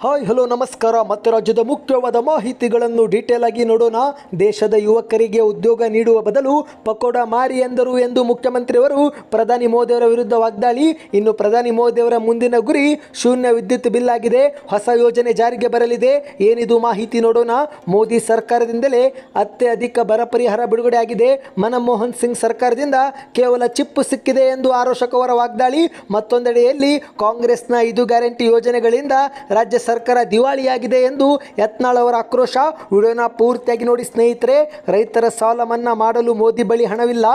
Hi, hello, ನಮಸ್ಕಾರ. ಮತ್ತು ರಾಜ್ಯದ ಮುಖ್ಯವಾದ ಮಾಹಿತಿಗಳನ್ನು ಡೀಟೇಲ್ ಆಗಿ ನೋಡೋಣ. ದೇಶದ ಯುವಕರಿಗೆ ಉದ್ಯೋಗ ನೀಡುವ ಬದಲು ಪಕೋಡ ಮಾರಿ ಎಂದರು ಎಂದು ಮುಖ್ಯಮಂತ್ರಿಯವರು ಪ್ರಧಾನಿ ಮೋದಿಯವರ ವಿರುದ್ಧ ವಾಗ್ದಾಳಿ. ಇನ್ನು ಪ್ರಧಾನಿ ಮೋದಿಯವರ ಮುಂದಿನ ಗುರಿ ಶೂನ್ಯ ವಿದ್ಯುತ್ ಬಿಲ್ ಆಗಿದೆ. ಹೊಸ ಯೋಜನೆ ಜಾರಿಗೆ ಬರಲಿದೆ. ಏನಿದು ಮಾಹಿತಿ ನೋಡೋಣ. ಮೋದಿ ಸರ್ಕಾರದಿಂದಲೇ ಅತ್ಯಧಿಕ ಬರ ಪರಿಹಾರ ಬಿಡುಗಡೆ ಆಗಿದೆ. ಮನಮೋಹನ್ ಸಿಂಗ್ ಸರ್ಕಾರದಿಂದ ಕೇವಲ ಚಿಪ್ಪು ಸಿಕ್ಕಿದೆ ಎಂದು ಆರೋಶಕವರ ವಾಗ್ದಾಳಿ. ಮತ್ತೊಂದೆಡೆಯಲ್ಲಿ ಕಾಂಗ್ರೆಸ್ನ ಇದು ಗ್ಯಾರಂಟಿ ಯೋಜನೆಗಳಿಂದ ರಾಜ್ಯ ಸರ್ಕಾರ ದಿವಾಳಿಯಾಗಿದೆ ಎಂದು ಯತ್ನಾಳ್ ಅವರ ಆಕ್ರೋಶ. ವಿಡಿಯೋನ ಪೂರ್ತಿಯಾಗಿ ನೋಡಿ ಸ್ನೇಹಿತರೆ, ರೈತರ ಸಾಲ ಮಾಡಲು ಮೋದಿ ಬಳಿ ಹಣವಿಲ್ಲ.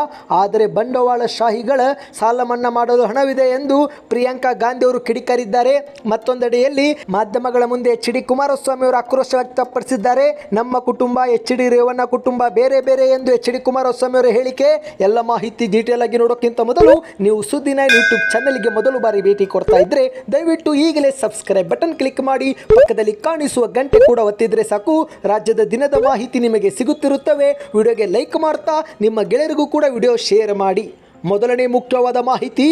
ಆದರೆ ಬಂಡವಾಳ ಶಾಹಿಗಳ ಸಾಲ ಮನ್ನಾ ಮಾಡಲು ಹಣವಿದೆ ಎಂದು ಪ್ರಿಯಾಂಕಾ ಗಾಂಧಿ ಅವರು ಕಿಡಿಕಾರಿದ್ದಾರೆ. ಮತ್ತೊಂದೆಡೆಯಲ್ಲಿ ಮಾಧ್ಯಮಗಳ ಮುಂದೆ ಎಚ್ ಡಿ ಕುಮಾರಸ್ವಾಮಿ ಅವರು ಆಕ್ರೋಶ ವ್ಯಕ್ತಪಡಿಸಿದ್ದಾರೆ. ನಮ್ಮ ಕುಟುಂಬ, ಎಚ್ ಡಿ ರೇವಣ್ಣ ಕುಟುಂಬ ಬೇರೆ ಬೇರೆ ಎಂದು ಎಚ್ ಡಿ ಕುಮಾರಸ್ವಾಮಿ ಅವರ ಹೇಳಿಕೆ. ಎಲ್ಲ ಮಾಹಿತಿ ಡೀಟೇಲ್ ಆಗಿ ನೋಡೋಕ್ಕಿಂತ ಮೊದಲು ನೀವು ಸುದ್ದಿ ನೈನ್ ಯೂಟ್ಯೂಬ್ ಚಾನೆಲ್ಗೆ ಮೊದಲು ಬಾರಿ ಭೇಟಿ ಕೊಡ್ತಾ ಇದ್ರೆ ದಯವಿಟ್ಟು ಈಗಲೇ ಸಬ್ಸ್ಕ್ರೈಬ್ ಬಟನ್ ಕ್ಲಿಕ್ ಮಾಡಿ. ಪಕ್ಕದಲ್ಲಿ ಕಾಣಿಸುವ ಗಂಟೆ ಕೂಡ ಒತ್ತಿದ್ರೆ ಸಾಕು. ರಾಜ್ಯದ ದಿನದ ಮಾಹಿತಿ ನಿಮಗೆ ಸಿಗುತ್ತಿರುತ್ತವೆ. ವಿಡಿಯೋಗೆ ಲೈಕ್ ಮಾಡ್ತಾ, ನಿಮ್ಮ ಗೆಳೆಯರಿಗೂ ಕೂಡ ವಿಡಿಯೋ ಶೇರ್ ಮಾಡಿ. ಮೊದಲನೇ ಮುಖ್ಯವಾದ ಮಾಹಿತಿ.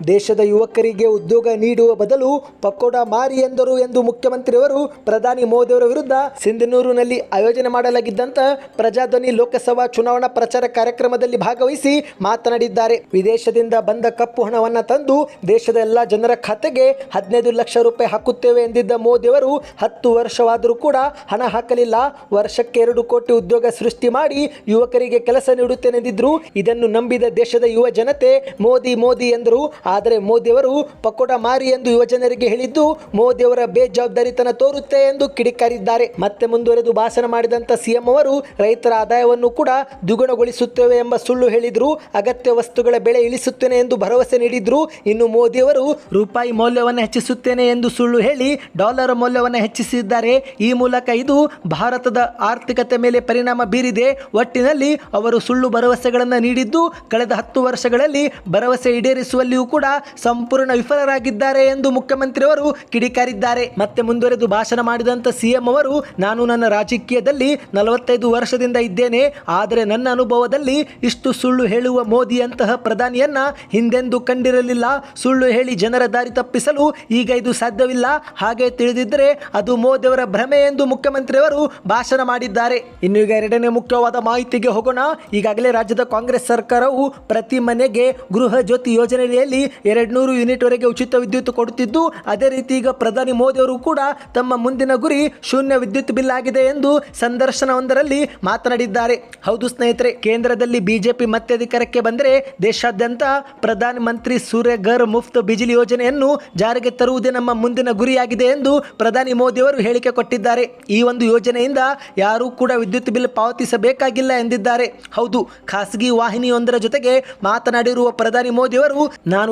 ದೇಶದ ಯುವಕರಿಗೆ ಉದ್ಯೋಗ ನೀಡುವ ಬದಲು ಪಕೋಡ ಮಾರಿ ಎಂದರು ಎಂದು ಮುಖ್ಯಮಂತ್ರಿಯವರು ಪ್ರಧಾನಿ ಮೋದಿಯವರ ವಿರುದ್ಧ ಸಿಂಧನೂರಿನಲ್ಲಿ ಆಯೋಜನೆ ಮಾಡಲಾಗಿದ್ದಂತ ಪ್ರಜಾಧ್ವನಿ ಲೋಕಸಭಾ ಚುನಾವಣಾ ಪ್ರಚಾರ ಕಾರ್ಯಕ್ರಮದಲ್ಲಿ ಭಾಗವಹಿಸಿ ಮಾತನಾಡಿದ್ದಾರೆ. ವಿದೇಶದಿಂದ ಬಂದ ಕಪ್ಪು ಹಣವನ್ನು ತಂದು ದೇಶದ ಎಲ್ಲ ಜನರ ಖಾತೆಗೆ ಹದಿನೈದು ಲಕ್ಷ ರೂಪಾಯಿ ಹಾಕುತ್ತೇವೆ ಎಂದಿದ್ದ ಮೋದಿಯವರು ಹತ್ತು ವರ್ಷವಾದರೂ ಕೂಡ ಹಣ ಹಾಕಲಿಲ್ಲ. ವರ್ಷಕ್ಕೆ ಎರಡು ಕೋಟಿ ಉದ್ಯೋಗ ಸೃಷ್ಟಿ ಮಾಡಿ ಯುವಕರಿಗೆ ಕೆಲಸ ನೀಡುತ್ತೇನೆಂದಿದ್ರು ಇದನ್ನು ನಂಬಿದ ದೇಶದ ಯುವ ಜನತೆ ಮೋದಿ ಮೋದಿ ಎಂದರು. ಆದರೆ ಮೋದಿಯವರು ಪಕೋಡ ಮಾರಿ ಎಂದು ಯುವಜನರಿಗೆ ಹೇಳಿದ್ದು, ಮೋದಿಯವರ ಬೇಜವಾಬ್ದಾರಿತನ ತೋರುತ್ತೆ ಎಂದು ಕಿಡಿಕಾರಿದ್ದಾರೆ. ಮತ್ತೆ ಮುಂದುವರೆದು ಭಾಷಣ ಮಾಡಿದಂತ ಸಿಎಂ ಅವರು, ರೈತರ ಆದಾಯವನ್ನು ಕೂಡ ದ್ವಿಗುಣಗೊಳಿಸುತ್ತೇವೆ ಎಂಬ ಸುಳ್ಳು ಹೇಳಿದ್ರು, ಅಗತ್ಯ ವಸ್ತುಗಳ ಬೆಲೆ ಇಳಿಸುತ್ತೇನೆ ಎಂದು ಭರವಸೆ ನೀಡಿದ್ರು. ಇನ್ನು ಮೋದಿಯವರು ರೂಪಾಯಿ ಮೌಲ್ಯವನ್ನು ಹೆಚ್ಚಿಸುತ್ತೇನೆ ಎಂದು ಸುಳ್ಳು ಹೇಳಿ ಡಾಲರ್ ಮೌಲ್ಯವನ್ನು ಹೆಚ್ಚಿಸಿದ್ದಾರೆ. ಈ ಮೂಲಕ ಇದು ಭಾರತದ ಆರ್ಥಿಕತೆ ಮೇಲೆ ಪರಿಣಾಮ ಬೀರಿದೆ. ಒಟ್ಟಿನಲ್ಲಿ ಅವರು ಸುಳ್ಳು ಭರವಸೆಗಳನ್ನು ನೀಡಿದ್ದು, ಕಳೆದ ಹತ್ತು ವರ್ಷಗಳಲ್ಲಿ ಭರವಸೆ ಈಡೇರಿಸುವಲ್ಲಿಯೂ ಕೂಡ ಸಂಪೂರ್ಣ ವಿಫಲರಾಗಿದ್ದಾರೆ ಎಂದು ಮುಖ್ಯಮಂತ್ರಿಯವರು ಕಿಡಿಕಾರಿದ್ದಾರೆ. ಮತ್ತೆ ಮುಂದುವರೆದು ಭಾಷಣ ಮಾಡಿದಂತ ಸಿಎಂ ಅವರು, ನಾನು ನನ್ನ ರಾಜಕೀಯದಲ್ಲಿ ನಲವತ್ತೈದು ವರ್ಷದಿಂದ ಇದ್ದೇನೆ. ಆದರೆ ನನ್ನ ಅನುಭವದಲ್ಲಿ ಇಷ್ಟು ಸುಳ್ಳು ಹೇಳುವ ಮೋದಿ ಅಂತಹ ಪ್ರಧಾನಿಯನ್ನ ಹಿಂದೆಂದೂ ಕಂಡಿರಲಿಲ್ಲ. ಸುಳ್ಳು ಹೇಳಿ ಜನರ ದಾರಿ ತಪ್ಪಿಸಲು ಈಗ ಇದು ಸಾಧ್ಯವಿಲ್ಲ. ಹಾಗೆ ತಿಳಿದಿದ್ದರೆ ಅದು ಮೋದಿಯವರ ಭ್ರಮೆ ಎಂದು ಮುಖ್ಯಮಂತ್ರಿಯವರು ಭಾಷಣ ಮಾಡಿದ್ದಾರೆ. ಇನ್ನು ಈಗ ಎರಡನೇ ಮುಖ್ಯವಾದ ಮಾಹಿತಿಗೆ ಹೋಗೋಣ. ಈಗಾಗಲೇ ರಾಜ್ಯದ ಕಾಂಗ್ರೆಸ್ ಸರ್ಕಾರವು ಪ್ರತಿ ಮನೆಗೆ ಗೃಹ ಜ್ಯೋತಿ ಯೋಜನೆಯಲ್ಲಿ ಎರಡ್ನೂರು ಯೂನಿಟ್ ವರೆಗೆ ಉಚಿತ ವಿದ್ಯುತ್ ಕೊಡುತ್ತಿದ್ದು, ಅದೇ ರೀತಿ ಈಗ ಪ್ರಧಾನಿ ಮೋದಿ ಅವರು ಕೂಡ ತಮ್ಮ ಮುಂದಿನ ಗುರಿ ಶೂನ್ಯ ವಿದ್ಯುತ್ ಬಿಲ್ ಆಗಿದೆ ಎಂದು ಸಂದರ್ಶನವೊಂದರಲ್ಲಿ ಮಾತನಾಡಿದ್ದಾರೆ. ಹೌದು ಸ್ನೇಹಿತರೆ, ಕೇಂದ್ರದಲ್ಲಿ ಬಿಜೆಪಿ ಮತ್ತೆ ಅಧಿಕಾರಕ್ಕೆ ಬಂದರೆ ದೇಶಾದ್ಯಂತ ಪ್ರಧಾನ ಮಂತ್ರಿ ಸೂರ್ಯಘರ್ ಮುಫ್ತ್ ಬಿಜಿಲಿ ಯೋಜನೆಯನ್ನು ಜಾರಿಗೆ ತರುವುದೇ ನಮ್ಮ ಮುಂದಿನ ಗುರಿಯಾಗಿದೆ ಎಂದು ಪ್ರಧಾನಿ ಮೋದಿ ಅವರು ಹೇಳಿಕೆ ಕೊಟ್ಟಿದ್ದಾರೆ. ಈ ಒಂದು ಯೋಜನೆಯಿಂದ ಯಾರೂ ಕೂಡ ವಿದ್ಯುತ್ ಬಿಲ್ ಪಾವತಿಸಬೇಕಾಗಿಲ್ಲ ಎಂದಿದ್ದಾರೆ. ಹೌದು, ಖಾಸಗಿ ವಾಹಿನಿಯೊಂದರ ಜೊತೆಗೆ ಮಾತನಾಡಿರುವ ಪ್ರಧಾನಿ ಮೋದಿ ಅವರು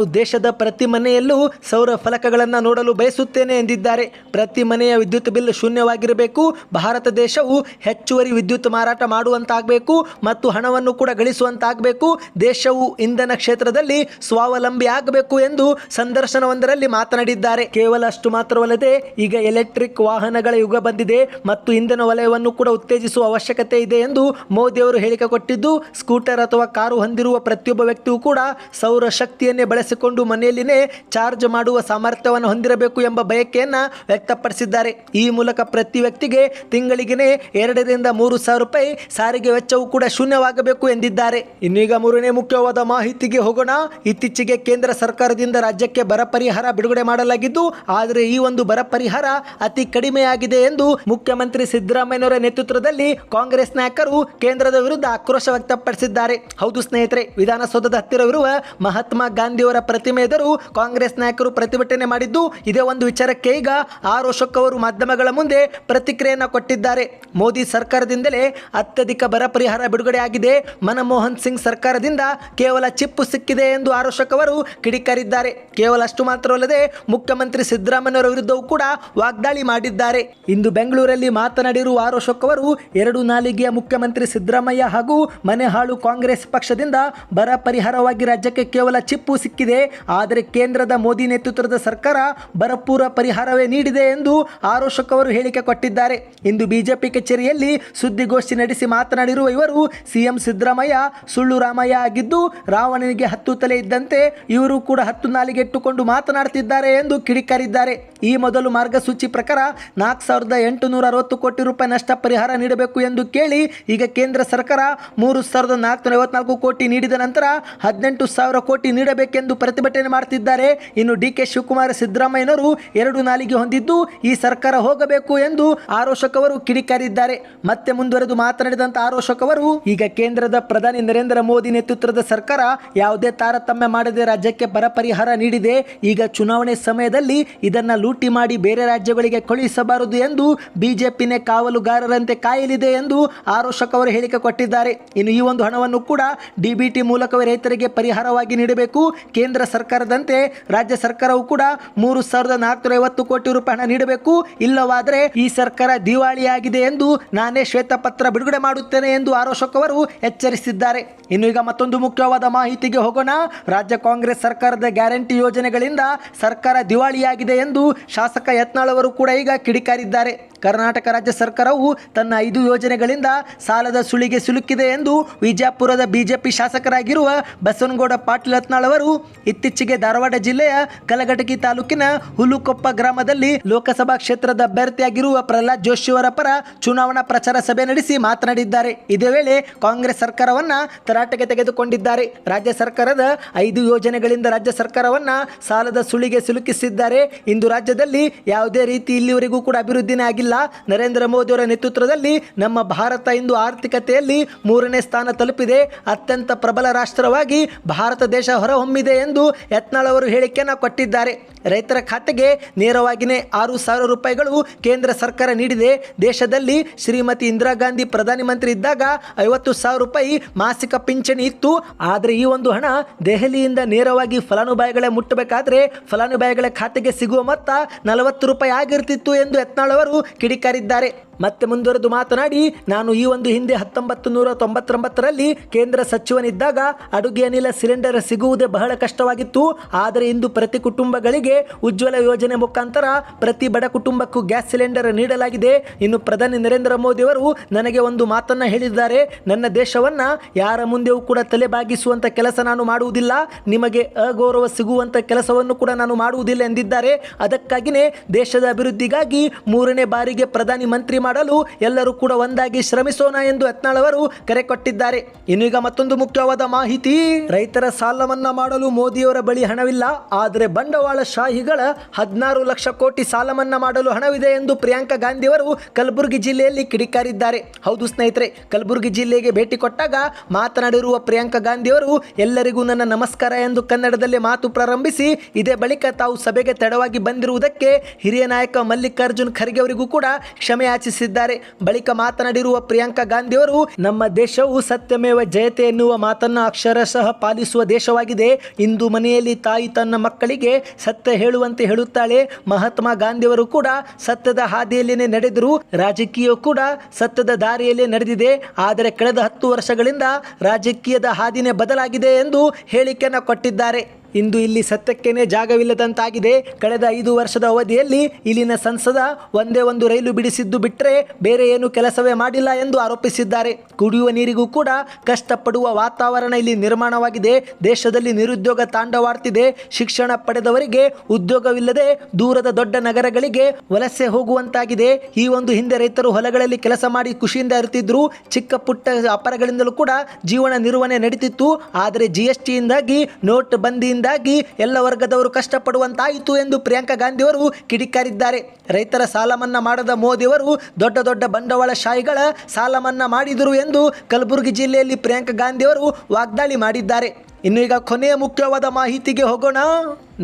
ನಾನು ದೇಶದ ಪ್ರತಿ ಮನೆಯಲ್ಲೂ ಸೌರ ಫಲಕಗಳನ್ನು ನೋಡಲು ಬಯಸುತ್ತೇನೆ ಎಂದಿದ್ದಾರೆ. ಪ್ರತಿ ಮನೆಯ ವಿದ್ಯುತ್ ಬಿಲ್ ಶೂನ್ಯವಾಗಿರಬೇಕು. ಭಾರತ ದೇಶವು ಹೆಚ್ಚುವರಿ ವಿದ್ಯುತ್ ಮಾರಾಟ ಮಾಡುವಂತಾಗಬೇಕು ಮತ್ತು ಹಣವನ್ನು ಕೂಡ ಗಳಿಸುವಂತಾಗಬೇಕು. ದೇಶವು ಇಂಧನ ಕ್ಷೇತ್ರದಲ್ಲಿ ಸ್ವಾವಲಂಬಿ ಆಗಬೇಕು ಎಂದು ಸಂದರ್ಶನವೊಂದರಲ್ಲಿ ಮಾತನಾಡಿದ್ದಾರೆ. ಕೇವಲ ಅಷ್ಟು ಮಾತ್ರವಲ್ಲದೆ ಈಗ ಎಲೆಕ್ಟ್ರಿಕ್ ವಾಹನಗಳ ಯುಗ ಬಂದಿದೆ ಮತ್ತು ಇಂಧನ ವಲಯವನ್ನು ಕೂಡ ಉತ್ತೇಜಿಸುವ ಅವಶ್ಯಕತೆ ಇದೆ ಎಂದು ಮೋದಿಯವರು ಹೇಳಿಕೆ ಕೊಟ್ಟಿದ್ದು, ಸ್ಕೂಟರ್ ಅಥವಾ ಕಾರು ಹೊಂದಿರುವ ಪ್ರತಿಯೊಬ್ಬ ವ್ಯಕ್ತಿಯೂ ಕೂಡ ಸೌರ ಶಕ್ತಿಯನ್ನೇ ಬಳಸಿಕೊಂಡು ಮನೆಯಲ್ಲಿನೇ ಚಾರ್ಜ್ ಮಾಡುವ ಸಾಮರ್ಥ್ಯವನ್ನು ಹೊಂದಿರಬೇಕು ಎಂಬ ಬಯಕೆಯನ್ನು ವ್ಯಕ್ತಪಡಿಸಿದ್ದಾರೆ. ಈ ಮೂಲಕ ಪ್ರತಿ ವ್ಯಕ್ತಿಗೆ ತಿಂಗಳಿಗೆನೆ ಎರಡರಿಂದ ಮೂರು ಸಾವಿರ ರೂಪಾಯಿ ಸಾರಿಗೆ ವೆಚ್ಚವು ಕೂಡ ಶೂನ್ಯವಾಗಬೇಕು ಎಂದಿದ್ದಾರೆ. ಇನ್ನೀಗ ಮೂರನೇ ಮುಖ್ಯವಾದ ಮಾಹಿತಿಗೆ ಹೋಗೋಣ. ಇತ್ತೀಚೆಗೆ ಕೇಂದ್ರ ಸರ್ಕಾರದಿಂದ ರಾಜ್ಯಕ್ಕೆ ಬರ ಪರಿಹಾರ ಬಿಡುಗಡೆ ಮಾಡಲಾಗಿದ್ದು, ಆದರೆ ಈ ಒಂದು ಬರ ಪರಿಹಾರ ಅತಿ ಕಡಿಮೆಯಾಗಿದೆ ಎಂದು ಮುಖ್ಯಮಂತ್ರಿ ಸಿದ್ದರಾಮಯ್ಯನವರ ನೇತೃತ್ವದಲ್ಲಿ ಕಾಂಗ್ರೆಸ್ ನಾಯಕರು ಕೇಂದ್ರದ ವಿರುದ್ಧ ಆಕ್ರೋಶ ವ್ಯಕ್ತಪಡಿಸಿದ್ದಾರೆ. ಹೌದು ಸ್ನೇಹಿತರೆ, ವಿಧಾನಸೌಧದ ಹತ್ತಿರವಿರುವ ಮಹಾತ್ಮ ಗಾಂಧಿಯವರ ಪ್ರತಿಮೆ ಎದುರು ಕಾಂಗ್ರೆಸ್ ನಾಯಕರು ಪ್ರತಿಭಟನೆ ಮಾಡಿದ್ದು ಇದೇ ಒಂದು ವಿಚಾರಕ್ಕೆ ಈಗ ಆರ್ ಅಶೋಕ್ ಅವರು ಮಾಧ್ಯಮಗಳ ಮುಂದೆ ಪ್ರತಿಕ್ರಿಯೆಯನ್ನು ಕೊಟ್ಟಿದ್ದಾರೆ. ಮೋದಿ ಸರ್ಕಾರದಿಂದಲೇ ಅತ್ಯಧಿಕ ಬರ ಪರಿಹಾರ ಬಿಡುಗಡೆ ಆಗಿದೆ. ಮನಮೋಹನ್ ಸಿಂಗ್ ಸರ್ಕಾರದಿಂದ ಕೇವಲ ಚಿಪ್ಪು ಸಿಕ್ಕಿದೆ ಎಂದು ಆರ್ ಅಶೋಕ್ ಅವರು ಕಿಡಿಕಾರಿದ್ದಾರೆ. ಕೇವಲ ಅಷ್ಟು ಮಾತ್ರವಲ್ಲದೆ ಮುಖ್ಯಮಂತ್ರಿ ಸಿದ್ದರಾಮಯ್ಯರ ವಿರುದ್ಧವೂ ಕೂಡ ವಾಗ್ದಾಳಿ ಮಾಡಿದ್ದಾರೆ. ಇಂದು ಬೆಂಗಳೂರಲ್ಲಿ ಮಾತನಾಡಿರುವ ಆರ್ ಅಶೋಕ್ ಅವರು ಎರಡು ನಾಲಿಗೆಯ ಮುಖ್ಯಮಂತ್ರಿ ಸಿದ್ದರಾಮಯ್ಯ ಹಾಗೂ ಮನೆಹಾಳು ಕಾಂಗ್ರೆಸ್ ಪಕ್ಷದಿಂದ ಬರ ಪರಿಹಾರವಾಗಿ ರಾಜ್ಯಕ್ಕೆ ಕೇವಲ ಚಿಪ್ಪು ಸಿಕ್ಕಿದೆ ನೀಡಿದೆ. ಆದರೆ ಕೇಂದ್ರದ ಮೋದಿ ನೇತೃತ್ವದ ಸರ್ಕಾರ ಬರಪೂರ ಪರಿಹಾರವೇ ನೀಡಿದೆ ಎಂದು ಆರೋಶಕ್ ಅವರು ಹೇಳಿಕೆ ಕೊಟ್ಟಿದ್ದಾರೆ. ಇಂದು ಬಿಜೆಪಿ ಕಚೇರಿಯಲ್ಲಿ ಸುದ್ದಿಗೋಷ್ಠಿ ನಡೆಸಿ ಮಾತನಾಡಿರುವ ಇವರು, ಸಿಎಂ ಸಿದ್ದರಾಮಯ್ಯ ಸುಳ್ಳು ರಾಮಯ್ಯ ಆಗಿದ್ದು, ರಾವಣನಿಗೆ ಹತ್ತು ತಲೆ ಇದ್ದಂತೆ ಇವರು ಕೂಡ ಹತ್ತು ನಾಲಿಗೆ ಇಟ್ಟುಕೊಂಡು ಮಾತನಾಡುತ್ತಿದ್ದಾರೆ ಎಂದು ಕಿಡಿಕಾರಿದ್ದಾರೆ. ಈ ಮೊದಲು ಮಾರ್ಗಸೂಚಿ ಪ್ರಕಾರ ನಾಲ್ಕು ಸಾವಿರದ ಎಂಟುನೂರ ಅರವತ್ತು ಕೋಟಿ ರೂಪಾಯಿ ನಷ್ಟ ಪರಿಹಾರ ನೀಡಬೇಕು ಎಂದು ಕೇಳಿ, ಈಗ ಕೇಂದ್ರ ಸರ್ಕಾರ ಮೂರು ಸಾವಿರದ ನಾಲ್ಕುನೂರ ಐವತ್ನಾಲ್ಕು ಕೋಟಿ ನೀಡಿದ ನಂತರ ಹದಿನೆಂಟು ಸಾವಿರ ಕೋಟಿ ನೀಡಬೇಕೆಂದು ಪ್ರತಿಭಟನೆ ಮಾಡ್ತಿದ್ದಾರೆ. ಇನ್ನು ಡಿ ಕೆ ಶಿವಕುಮಾರ್, ಸಿದ್ದರಾಮಯ್ಯನವರು ಎರಡು ನಾಲಿಗೆ ಹೊಂದಿದ್ದು ಈ ಸರ್ಕಾರ ಹೋಗಬೇಕು ಎಂದು ಆರೋಶಕ್ ಅವರು ಕಿಡಿಕಾರಿದ್ದಾರೆ. ಮತ್ತೆ ಮುಂದುವರೆದು ಮಾತನಾಡಿದಂತ ಆರೋಶಕ್ ಅವರು, ಈಗ ಕೇಂದ್ರದ ಪ್ರಧಾನಿ ನರೇಂದ್ರ ಮೋದಿ ನೇತೃತ್ವದ ಸರ್ಕಾರ ಯಾವುದೇ ತಾರತಮ್ಯ ಮಾಡದೆ ರಾಜ್ಯಕ್ಕೆ ಬರ ಪರಿಹಾರ ನೀಡಿದೆ. ಈಗ ಚುನಾವಣೆ ಸಮಯದಲ್ಲಿ ಇದನ್ನ ಲೂಟಿ ಮಾಡಿ ಬೇರೆ ರಾಜ್ಯಗಳಿಗೆ ಕಳುಹಿಸಬಾರದು ಎಂದು ಬಿಜೆಪಿನೇ ಕಾವಲುಗಾರರಂತೆ ಕಾಯಲಿದೆ ಎಂದು ಆರೋಶಕ್ ಅವರು ಹೇಳಿಕೆ ಕೊಟ್ಟಿದ್ದಾರೆ. ಇನ್ನು ಈ ಒಂದು ಹಣವನ್ನು ಕೂಡ ಡಿಬಿಟಿ ಮೂಲಕವೇ ರೈತರಿಗೆ ಪರಿಹಾರವಾಗಿ ನೀಡಬೇಕು. ಕೇಂದ್ರ ಸರ್ಕಾರದಂತೆ ರಾಜ್ಯ ಸರ್ಕಾರವು ಕೂಡ ಮೂರು ಸಾವಿರದ ನಾಲ್ಕುನೂರ ಐವತ್ತು ಕೋಟಿ ರೂಪಾಯಿ ಹಣ ನೀಡಬೇಕು. ಇಲ್ಲವಾದರೆ ಈ ಸರ್ಕಾರ ದಿವಾಳಿಯಾಗಿದೆ ಎಂದು ನಾನೇ ಶ್ವೇತಪತ್ರ ಬಿಡುಗಡೆ ಮಾಡುತ್ತೇನೆ ಎಂದು ಆರೋಶಕ್ ಅವರು ಎಚ್ಚರಿಸಿದ್ದಾರೆ. ಇನ್ನು ಈಗ ಮತ್ತೊಂದು ಮುಖ್ಯವಾದ ಮಾಹಿತಿಗೆ ಹೋಗೋಣ. ರಾಜ್ಯ ಕಾಂಗ್ರೆಸ್ ಸರ್ಕಾರದ ಗ್ಯಾರಂಟಿ ಯೋಜನೆಗಳಿಂದ ಸರ್ಕಾರ ದಿವಾಳಿಯಾಗಿದೆ ಎಂದು ಶಾಸಕ ಯತ್ನಾಳ್ ಅವರು ಕೂಡ ಈಗ ಕಿಡಿಕಾರಿದ್ದಾರೆ. ಕರ್ನಾಟಕ ರಾಜ್ಯ ಸರ್ಕಾರವು ತನ್ನ ಐದು ಯೋಜನೆಗಳಿಂದ ಸಾಲದ ಸುಳಿಗೆ ಸಿಲುಕಿದೆ ಎಂದು ವಿಜಯಪುರದ ಬಿಜೆಪಿ ಶಾಸಕರಾಗಿರುವ ಬಸವನಗೌಡ ಪಾಟೀಲ್ ಯತ್ನಾಳ್ ಅವರು ಇತ್ತೀಚೆಗೆ ಧಾರವಾಡ ಜಿಲ್ಲೆಯ ಕಲಘಟಗಿ ತಾಲೂಕಿನ ಹುಲುಕೊಪ್ಪ ಗ್ರಾಮದಲ್ಲಿ ಲೋಕಸಭಾ ಕ್ಷೇತ್ರದ ಅಭ್ಯರ್ಥಿಯಾಗಿರುವ ಪ್ರಹ್ಲಾದ್ ಜೋಶಿ ಅವರ ಪರ ಚುನಾವಣಾ ಪ್ರಚಾರ ಸಭೆ ನಡೆಸಿ ಮಾತನಾಡಿದ್ದಾರೆ. ಇದೇ ವೇಳೆ ಕಾಂಗ್ರೆಸ್ ಸರ್ಕಾರವನ್ನ ತರಾಟೆಗೆ ತೆಗೆದುಕೊಂಡಿದ್ದಾರೆ. ರಾಜ್ಯ ಸರ್ಕಾರದ ಐದು ಯೋಜನೆಗಳಿಂದ ರಾಜ್ಯ ಸರ್ಕಾರವನ್ನ ಸಾಲದ ಸುಳಿಗೆ ಸಿಲುಕಿಸಿದ್ದಾರೆ. ಇಂದು ರಾಜ್ಯದಲ್ಲಿ ಯಾವುದೇ ರೀತಿ ಇಲ್ಲಿವರೆಗೂ ಕೂಡ ಅಭಿವೃದ್ಧಿನೇ ಆಗಿಲ್ಲ. ನರೇಂದ್ರ ಮೋದಿಯವರ ನೇತೃತ್ವದಲ್ಲಿ ನಮ್ಮ ಭಾರತ ಇಂದು ಆರ್ಥಿಕತೆಯಲ್ಲಿ ಮೂರನೇ ಸ್ಥಾನ ತಲುಪಿದೆ. ಅತ್ಯಂತ ಪ್ರಬಲ ರಾಷ್ಟ್ರವಾಗಿ ಭಾರತ ದೇಶ ಹೊರಹೊಮ್ಮಿದೆ ಎಂದು ಯತ್ನಾಳ್ ಅವರು ಹೇಳಿಕೆಯನ್ನು ಕೊಟ್ಟಿದ್ದಾರೆ. ರೈತರ ಖಾತೆಗೆ ನೇರವಾಗಿಯೇ ಆರು ಸಾವಿರ ರೂಪಾಯಿಗಳು ಕೇಂದ್ರ ಸರ್ಕಾರ ನೀಡಿದೆ. ದೇಶದಲ್ಲಿ ಶ್ರೀಮತಿ ಇಂದಿರಾ ಗಾಂಧಿ ಪ್ರಧಾನಿ ಮಂತ್ರಿ ಇದ್ದಾಗ ಐವತ್ತು ಸಾವಿರ ರೂಪಾಯಿ ಮಾಸಿಕ ಪಿಂಚಣಿ ಇತ್ತು. ಆದರೆ ಈ ಒಂದು ಹಣ ದೆಹಲಿಯಿಂದ ನೇರವಾಗಿ ಫಲಾನುಭವಿಗಳೇ ಮುಟ್ಟಬೇಕಾದ್ರೆ ಫಲಾನುಭವಿಗಳ ಖಾತೆಗೆ ಸಿಗುವ ಮೊತ್ತ ನಲವತ್ತು ರೂಪಾಯಿ ಆಗಿರ್ತಿತ್ತು ಎಂದು ಯತ್ನಾಳ್ ಅವರು ಕಿಡಿಕಾರಿದ್ದಾರೆ. ಮತ್ತೆ ಮುಂದುವರೆದು ಮಾತನಾಡಿ, ನಾನು ಈ ಒಂದು ಹಿಂದೆ ಹತ್ತೊಂಬತ್ತು ನೂರ ತೊಂಬತ್ತೊಂಬತ್ತರಲ್ಲಿ ಕೇಂದ್ರ ಸಚಿವನಿದ್ದಾಗ ಅಡುಗೆ ಅನಿಲ ಸಿಲಿಂಡರ್ ಸಿಗುವುದೇ ಬಹಳ ಕಷ್ಟವಾಗಿತ್ತು. ಆದರೆ ಇಂದು ಪ್ರತಿ ಕುಟುಂಬಗಳಿಗೆ ಉಜ್ವಲ ಯೋಜನೆ ಮುಖಾಂತರ ಪ್ರತಿ ಬಡ ಕುಟುಂಬಕ್ಕೂ ಗ್ಯಾಸ್ ಸಿಲಿಂಡರ್ ನೀಡಲಾಗಿದೆ. ಇನ್ನು ಪ್ರಧಾನಿ ನರೇಂದ್ರ ಮೋದಿ ಅವರು ನನಗೆ ಒಂದು ಮಾತನ್ನ ಹೇಳಿದ್ದಾರೆ. ನನ್ನ ದೇಶವನ್ನ ಯಾರ ಮುಂದೆಯೂ ಕೂಡ ತಲೆ ಬಾಗಿಸುವಂತ ಕೆಲಸ ನಾನು ಮಾಡುವುದಿಲ್ಲ. ನಿಮಗೆ ಅಗೌರವ ಸಿಗುವಂತ ಕೆಲಸವನ್ನು ಕೂಡ ನಾನು ಮಾಡುವುದಿಲ್ಲ ಎಂದಿದ್ದಾರೆ. ಅದಕ್ಕಾಗಿಯೇ ದೇಶದ ಅಭಿವೃದ್ಧಿಗಾಗಿ ಮೂರನೇ ಬಾರಿಗೆ ಪ್ರಧಾನಿ ಮಂತ್ರಿ ಮಾಡಲು ಎಲ್ಲರೂ ಕೂಡ ಒಂದಾಗಿ ಶ್ರಮಿಸೋಣ ಎಂದು ಯತ್ನಾಳ್ ಅವರು ಕರೆ ಕೊಟ್ಟಿದ್ದಾರೆ. ಇನ್ನೀಗ ಮತ್ತೊಂದು ಮುಖ್ಯವಾದ ಮಾಹಿತಿ. ರೈತರ ಸಾಲ ಮಾಡಲು ಮೋದಿಯವರ ಬಳಿ ಹಣವಿಲ್ಲ, ಆದರೆ ಬಂಡವಾಳ ಶಾಹಿಗಳ ಹದಿನಾರು ಲಕ್ಷ ಕೋಟಿ ಸಾಲ ಮನ್ನಾ ಮಾಡಲು ಹಣವಿದೆ ಎಂದು ಪ್ರಿಯಾಂಕಾ ಗಾಂಧಿಯವರು ಕಲಬುರಗಿ ಜಿಲ್ಲೆಯಲ್ಲಿ ಕಿಡಿಕಾರಿದ್ದಾರೆ. ಹೌದು ಸ್ನೇಹಿತರೆ, ಕಲಬುರಗಿ ಜಿಲ್ಲೆಗೆ ಭೇಟಿ ಕೊಟ್ಟಾಗ ಮಾತನಾಡಿರುವ ಪ್ರಿಯಾಂಕಾ ಗಾಂಧಿಯವರು, ಎಲ್ಲರಿಗೂ ನನ್ನ ನಮಸ್ಕಾರ ಎಂದು ಕನ್ನಡದಲ್ಲಿ ಮಾತು ಪ್ರಾರಂಭಿಸಿ, ಇದೇ ಬಳಿಕ ತಾವು ಸಭೆಗೆ ತಡವಾಗಿ ಬಂದಿರುವುದಕ್ಕೆ ಹಿರಿಯ ನಾಯಕ ಮಲ್ಲಿಕಾರ್ಜುನ್ ಖರ್ಗೆ ಅವರಿಗೂ ಕೂಡ ಕ್ಷಮೆ ಯಾಚಿಸಿದ್ದಾರೆ. ಬಳಿಕ ಮಾತನಾಡಿರುವ ಪ್ರಿಯಾಂಕಾ ಗಾಂಧಿಯವರು, ನಮ್ಮ ದೇಶವು ಸತ್ಯಮೇವ ಜಯತೆ ಎನ್ನುವ ಮಾತನ್ನು ಅಕ್ಷರಶಃ ಪಾಲಿಸುವ ದೇಶವಾಗಿದೆ ಇಂದು ಮನೆಯಲ್ಲಿ ತಾಯಿ ತನ್ನ ಮಕ್ಕಳಿಗೆ ಸತ್ಯ ಹೇಳುವಂತೆ ಹೇಳುತ್ತಾಳೆ. ಮಹಾತ್ಮ ಗಾಂಧಿಯವರು ಕೂಡ ಸತ್ಯದ ಹಾದಿಯಲ್ಲಿನೇ ನಡೆದರು ರಾಜಕೀಯ ಕೂಡ ಸತ್ಯದ ದಾರಿಯಲ್ಲೇ ನಡೆದಿದೆ. ಆದರೆ ಕಳೆದ ಹತ್ತು ವರ್ಷಗಳಿಂದ ರಾಜಕೀಯದ ಹಾದಿನೇ ಬದಲಾಗಿದೆ ಎಂದು ಹೇಳಿಕೆಯನ್ನು ಕೊಟ್ಟಿದ್ದಾರೆ. ಇಂದು ಇಲ್ಲಿ ಸತ್ಯಕ್ಕೇನೆ ಜಾಗವಿಲ್ಲದಂತಾಗಿದೆ. ಕಳೆದ ಐದು ವರ್ಷದ ಅವಧಿಯಲ್ಲಿ ಇಲ್ಲಿನ ಸಂಸದ ಒಂದೇ ಒಂದು ರೈಲು ಬಿಡಿಸಿದ್ದು ಬಿಟ್ಟರೆ ಬೇರೆ ಏನು ಕೆಲಸವೇ ಮಾಡಿಲ್ಲ ಎಂದು ಆರೋಪಿಸಿದ್ದಾರೆ. ಕುಡಿಯುವ ನೀರಿಗೂ ಕೂಡ ಕಷ್ಟಪಡುವ ವಾತಾವರಣ ಇಲ್ಲಿ ನಿರ್ಮಾಣವಾಗಿದೆ. ದೇಶದಲ್ಲಿ ನಿರುದ್ಯೋಗ ತಾಂಡವಾಡ್ತಿದೆ. ಶಿಕ್ಷಣ ಪಡೆದವರಿಗೆ ಉದ್ಯೋಗವಿಲ್ಲದೆ ದೂರದ ದೊಡ್ಡ ನಗರಗಳಿಗೆ ವಲಸೆ ಹೋಗುವಂತಾಗಿದೆ. ಈ ಒಂದು ಹಿಂದೆ ರೈತರು ಹೊಲಗಳಲ್ಲಿ ಕೆಲಸ ಮಾಡಿ ಖುಷಿಯಿಂದ ಇರುತ್ತಿದ್ದರು ಚಿಕ್ಕ ಪುಟ್ಟ ಅಪರಗಳಿಂದಲೂ ಕೂಡ ಜೀವನ ನಿರ್ವಹಣೆ ನಡೀತಿತ್ತು. ಆದರೆ ಜಿ ಎಸ್ ಟಿಯಿಂದಾಗಿ ನೋಟ್ ಬಂದಿಯಿಂದಾಗಿ ಎಲ್ಲ ವರ್ಗದವರು ಕಷ್ಟಪಡುವಂತಾಯಿತು ಎಂದು ಪ್ರಿಯಾಂಕಾ ಗಾಂಧಿಯವರು ಕಿಡಿಕಾರಿದ್ದಾರೆ. ರೈತರ ಸಾಲ ಮನ್ನಾ ಮಾಡದ ಮೋದಿಯವರು ದೊಡ್ಡ ದೊಡ್ಡ ಬಂಡವಾಳ ಶಾಹಿಗಳ ಸಾಲ ಮನ್ನಾ ಮಾಡಿದರು ಎಂದು ಕಲಬುರಗಿ ಜಿಲ್ಲೆಯಲ್ಲಿ ಪ್ರಿಯಾಂಕಾ ಗಾಂಧಿಯವರು ವಾಗ್ದಾಳಿ ಮಾಡಿದ್ದಾರೆ. ಇನ್ನು ಈಗ ಕೊನೆಯ ಮುಖ್ಯವಾದ ಮಾಹಿತಿಗೆ ಹೋಗೋಣ.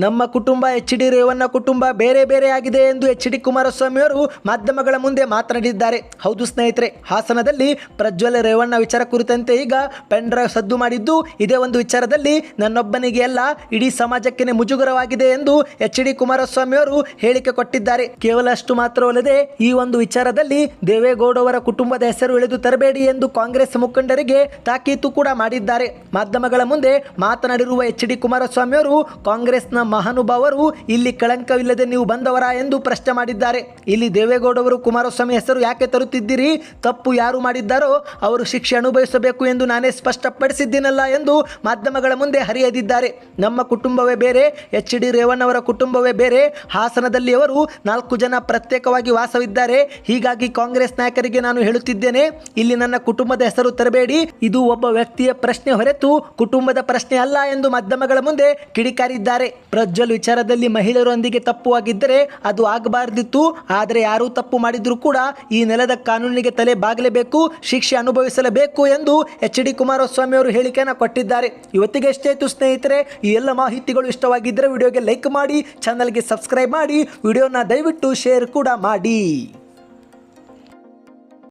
ನಮ್ಮ ಕುಟುಂಬ ಎಚ್ ಡಿ ರೇವಣ್ಣ ಕುಟುಂಬ ಬೇರೆ ಬೇರೆ ಆಗಿದೆ ಎಂದು ಎಚ್ ಡಿ ಕುಮಾರಸ್ವಾಮಿ ಅವರು ಮಾಧ್ಯಮಗಳ ಮುಂದೆ ಮಾತನಾಡಿದ್ದಾರೆ. ಹೌದು ಸ್ನೇಹಿತರೆ, ಹಾಸನದಲ್ಲಿ ಪ್ರಜ್ವಲ ರೇವಣ್ಣ ವಿಚಾರ ಕುರಿತಂತೆ ಈಗ ಪೆನ್ ಡ್ರೈವ್ ಸದ್ದು ಮಾಡಿದ್ದು ಇದೇ ಒಂದು ವಿಚಾರದಲ್ಲಿ ನನ್ನೊಬ್ಬನಿಗೆ ಅಲ್ಲ, ಇಡೀ ಸಮಾಜಕ್ಕೆ ಮುಜುಗರವಾಗಿದೆ ಎಂದು ಎಚ್ ಡಿ ಕುಮಾರಸ್ವಾಮಿ ಅವರು ಹೇಳಿಕೆ ಕೊಟ್ಟಿದ್ದಾರೆ. ಕೇವಲ ಅಷ್ಟು ಮಾತ್ರವಲ್ಲದೆ ಈ ಒಂದು ವಿಚಾರದಲ್ಲಿ ದೇವೇಗೌಡ ಅವರ ಕುಟುಂಬದ ಹೆಸರು ಎಳೆದು ತರಬೇಡಿ ಎಂದು ಕಾಂಗ್ರೆಸ್ ಮುಖಂಡರಿಗೆ ತಾಕೀತು ಕೂಡ ಮಾಡಿದ್ದಾರೆ. ಮಾಧ್ಯಮಗಳ ಮುಂದೆ ಮಾತನಾಡಿರುವ ಎಚ್ ಡಿ ಕುಮಾರಸ್ವಾಮಿ ಅವರು ಕಾಂಗ್ರೆಸ್ನ ಮಹಾನುಭಾವರು, ಇಲ್ಲಿ ಕಳಂಕವಿಲ್ಲದೆ ನೀವು ಬಂದವರ ಎಂದು ಪ್ರಶ್ನೆ ಮಾಡಿದ್ದಾರೆ. ಇಲ್ಲಿ ದೇವೇಗೌಡವರು ಕುಮಾರಸ್ವಾಮಿ ಹೆಸರು ಯಾಕೆ ತರುತ್ತಿದ್ದೀರಿ? ತಪ್ಪು ಯಾರು ಮಾಡಿದ್ದಾರೋ ಅವರು ಶಿಕ್ಷೆ ಅನುಭವಿಸಬೇಕು ಎಂದು ನಾನೇ ಸ್ಪಷ್ಟಪಡಿಸಿದ್ದೀನಲ್ಲ ಎಂದು ಮಾಧ್ಯಮಗಳ ಮುಂದೆ ಹರಿಯದಿದ್ದಾರೆ. ನಮ್ಮ ಕುಟುಂಬವೇ ಬೇರೆ, ಎಚ್. ಡಿ. ರೇವಣ್ಣವರ ಕುಟುಂಬವೇ ಬೇರೆ. ಹಾಸನದಲ್ಲಿ ಅವರು ನಾಲ್ಕು ಜನ ಪ್ರತ್ಯೇಕವಾಗಿ ವಾಸವಿದ್ದಾರೆ. ಹೀಗಾಗಿ ಕಾಂಗ್ರೆಸ್ ನಾಯಕರಿಗೆ ನಾನು ಹೇಳುತ್ತಿದ್ದೇನೆ, ಇಲ್ಲಿ ನನ್ನ ಕುಟುಂಬದ ಹೆಸರು ತರಬೇಡಿ. ಇದು ಒಬ್ಬ ವ್ಯಕ್ತಿಯ ಪ್ರಶ್ನೆ ಹೊರತು ಕುಟುಂಬದ ಪ್ರಶ್ನೆ ಅಲ್ಲ ಎಂದು ಮಾಧ್ಯಮಗಳ ಮುಂದೆ ಕಿಡಿಕಾರಿದ್ದಾರೆ. ಪ್ರಜ್ವಲ್ ವಿಚಾರದಲ್ಲಿ ಮಹಿಳೆಯರೊಂದಿಗೆ ತಪ್ಪು ಆಗಿದ್ದರೆ ಅದು ಆಗಬಾರ್ದಿತ್ತು. ಆದರೆ ಯಾರೂ ತಪ್ಪು ಮಾಡಿದ್ರೂ ಕೂಡ ಈ ನೆಲದ ಕಾನೂನಿಗೆ ತಲೆ ಬಾಗಲೇಬೇಕು, ಶಿಕ್ಷೆ ಅನುಭವಿಸಲೇಬೇಕು ಎಂದು ಎಚ್ ಡಿ ಕುಮಾರಸ್ವಾಮಿ ಅವರು ಹೇಳಿಕೆಯನ್ನು ಕೊಟ್ಟಿದ್ದಾರೆ. ಇವತ್ತಿಗೆ ಎಷ್ಟೇ ಇತ್ತು ಸ್ನೇಹಿತರೆ. ಈ ಎಲ್ಲ ಮಾಹಿತಿಗಳು ಇಷ್ಟವಾಗಿದ್ದರೆ ವಿಡಿಯೋಗೆ ಲೈಕ್ ಮಾಡಿ, ಚಾನಲ್ಗೆ ಸಬ್ಸ್ಕ್ರೈಬ್ ಮಾಡಿ, ವಿಡಿಯೋನ ದಯವಿಟ್ಟು ಶೇರ್ ಕೂಡ ಮಾಡಿ.